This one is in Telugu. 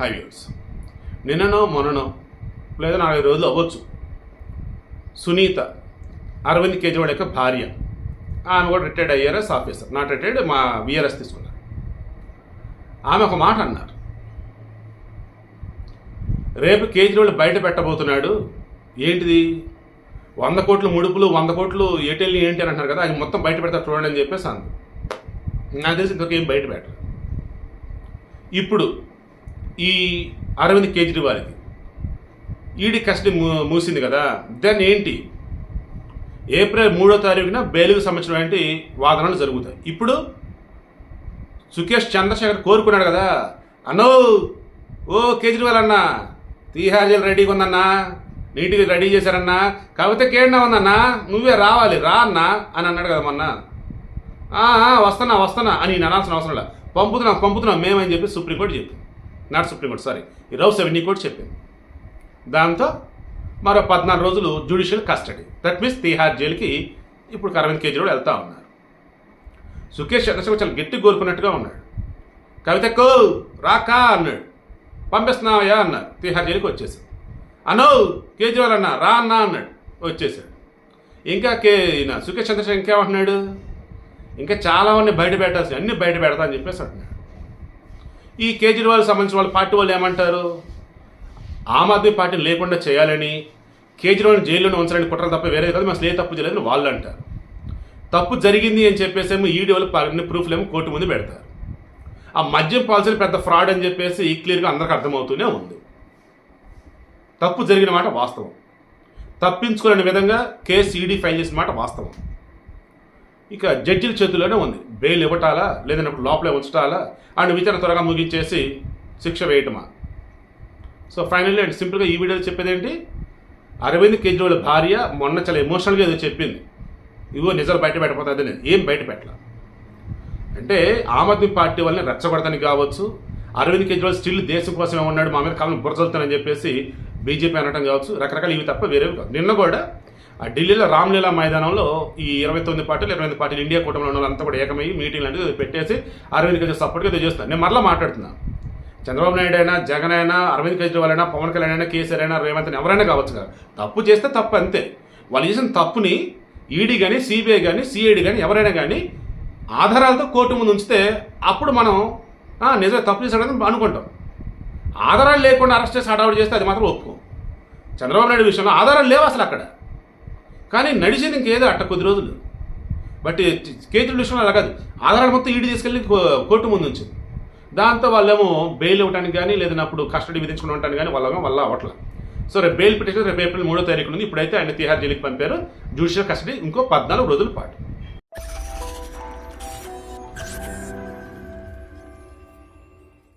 హైవేస్. నిన్ననో మొన్ననో లేదా నాలుగు రోజులు అవ్వచ్చు. సునీత అరవింద్ కేజ్రీవాల్ యొక్క భార్య. ఆమె కూడా retired IRS officer not retired మా విఆర్ఎస్ తీసుకున్నారు. ఆమె ఒక మాట అన్నారు. రేపు కేజ్రీవాల్ బయట పెట్టబోతున్నాడు. ఏంటిది? వంద కోట్లు ముడుపులు వంద కోట్లు ఏటెల్ ఏంటి అని అంటారు కదా అది మొత్తం బయట పెడతారు చూడండి అని చెప్పేసి అంది. నాకు తెలిసి ఇంతవరకు ఏం బయట పెట్టరు. ఇప్పుడు ఈ అరవింద్ కేజ్రీవాల్కి. ఈడీ కస్టడీ మూ- మూసింది కదా. దాన్ని ఏంటి? ఏప్రిల్ మూడో తారీఖున బెయిల్కి సంబంధించినటువంటి వాదనలు జరుగుతాయి. ఇప్పుడు సుకేష్ చంద్రశేఖర్ కోరుకున్నాడు కదా. అన్నో ఓ కేజ్రీవాల్ అన్న తీహార్ జైలు రెడీగా ఉందన్నా నీట్గా రెడీ చేశారన్నా కాకపోతే కేండా ఉందన్నా నువ్వే రావాలి రా అన్నా అని అన్నాడు కదా మొన్న. వస్తున్నా వస్తున్నా అని నేను అనాల్సిన అవసరం లేదు. పంపుతున్నాం పంపుతున్నాం మేమని చెప్పి సుప్రీంకోర్టు చెప్పింది. నాట్ సుప్రీంకోర్టు సారీ ఈ రౌస్ అవన్నీ కూడా చెప్పింది. దాంతో మరో పద్నాలుగు రోజులు judicial custody. That means Tihar జైలుకి ఇప్పుడు అరవింద్ కేజ్రీవాల్ వెళ్తా ఉన్నారు. సుకేష్ చంద్రశేఖర్ చాలా గట్టి కోరుకున్నట్టుగా ఉన్నాడు. కవితకు రాకా అన్నాడు. పంపిస్తున్నావయ్యా అన్నారు. తీహార్ జైలుకి వచ్చేసాడు. అనో కేజ్రీవాల్ అన్న రా అన్నా అన్నాడు. వచ్చేసాడు. ఇంకా కే ఈయన సుకేష్ చంద్రశేఖర్ ఇంకేమంటున్నాడు? ఇంకా చాలా మంది బయట పెట్టాల్సి అన్ని బయట పెడతా అని చెప్పేసి అంటున్నాడు. ఈ కేజ్రీవాల్ సంబంధించిన వాళ్ళ పార్టీ వాళ్ళు ఏమంటారు? ఆమ్ ఆద్మీ పార్టీని లేకుండా చేయాలని కేజ్రీవాల్ జైల్లోనే ఉంచాలని కుట్రలు తప్ప వేరే కాదు మేము అసలు ఏ తప్పు చేయలేదని వాళ్ళు అంటారు. తప్పు జరిగింది అని చెప్పేసేమో ఈడీ వాళ్ళు ప్రూఫ్లు ఏమో కోర్టు ముందు పెడతారు. ఆ మద్యం పాలసీలు పెద్ద ఫ్రాడ్ అని చెప్పేసి ఈ క్లియర్గా అందరికి అర్థమవుతూనే ఉంది. తప్పు జరిగిన మాట వాస్తవం. తప్పించుకోలేని విధంగా కేసు ఈడీ ఫైల్ చేసిన మాట వాస్తవం. ఇక జడ్జిల చేతుల్లోనే ఉంది. బెయిల్ ఇవ్వటాలా? లేదన్నప్పుడు లోపలే ఉంచటాలా? అండ్ విచారణ త్వరగా ముగించేసి శిక్ష వేయటమా? సో ఫైనల్లీ అండ్ సింపుల్గా ఈ వీడియోలో చెప్పేది ఏంటి? అరవింద్ కేజ్రీవాల్ భార్య మొన్న చాలా ఎమోషనల్గా ఏదో చెప్పింది. ఇవో నిజాలు బయట పెట్టబోతుంది నేను ఏం బయట పెట్టాల? అంటే ఆమ్ ఆద్మీ పార్టీ వల్లనే రెచ్చగొడతానికి కావచ్చు. అరవింద్ కేజ్రీవాల్ స్టిల్ దేశం కోసమే ఉన్నాడు మా మీద కాలం బురజలుతానని చెప్పేసి బీజేపీ అనటం కావచ్చు. రకరకాల ఇవి తప్ప వేరేవి కాదు నిన్న కూడా ఢిల్లీలో రామ్లీలా మైదానంలో ఈ ఇరవై తొమ్మిది పార్టీలు ఇరవై ఎనిమిది పార్టీలు ఇండియా కూటమిలో ఉన్న వాళ్ళంతా కూడా ఏకమయ్యి మీటింగ్ లాంటిది పెట్టేసి అరవింద్ కేజ్రీవాల్ సపోర్ట్గా ఇది నేను మరలా మాట్లాడుతున్నాను చంద్రబాబు నాయుడు అయినా జగన్ అయినా అరవింద్ కేజ్రీవాల్ అయినా పవన్ కళ్యాణ్ అయినా కేసీఆర్ అయినా రేవంత్ అయినా ఎవరైనా కావచ్చు కదా. తప్పు చేస్తే తప్పు అంతే. వాళ్ళు చేసిన తప్పుని ఈడీ కానీ సిబిఐ కానీ సిఐడి కానీ ఎవరైనా కానీ ఆధారాలతో కోర్టు ముందు ఉంచితే అప్పుడు మనం నిజమే తప్పు చేశాడని అనుకుంటాం. ఆధారాలు లేకుండా అరెస్ట్ చేసి హడావుడి చేస్తే అది మాత్రం ఒప్పుకో. చంద్రబాబు నాయుడు విషయంలో ఆధారాలు లేవు అసలు అక్కడ. కానీ నడిచింది ఇంకేదో అట్ట కొద్ది రోజులు. బట్ కేతుడి విషయంలో అలా కాదు. ఆధారాలు మొత్తం ఈడి తీసుకెళ్ళి కో- కోర్టు ముందు ఉంచింది దాంతో వాళ్ళేమో బెయిల్ ఇవ్వడానికి కానీ లేదన్నప్పుడు కస్టడీ విధించుకుని ఉండటానికి కానీ వాళ్ళ వల్ల అవ్వట్లేదు సో రేపు బెయిల్ పిటిషన్ రేపు ఏప్రిల్ మూడో తారీఖు నుండి ఇప్పుడైతే ఆయన తిహార్ జైలుకి పంపారు. జ్యుడిషియల్ కస్టడీ ఇంకో పద్నాలుగు రోజుల పాటు.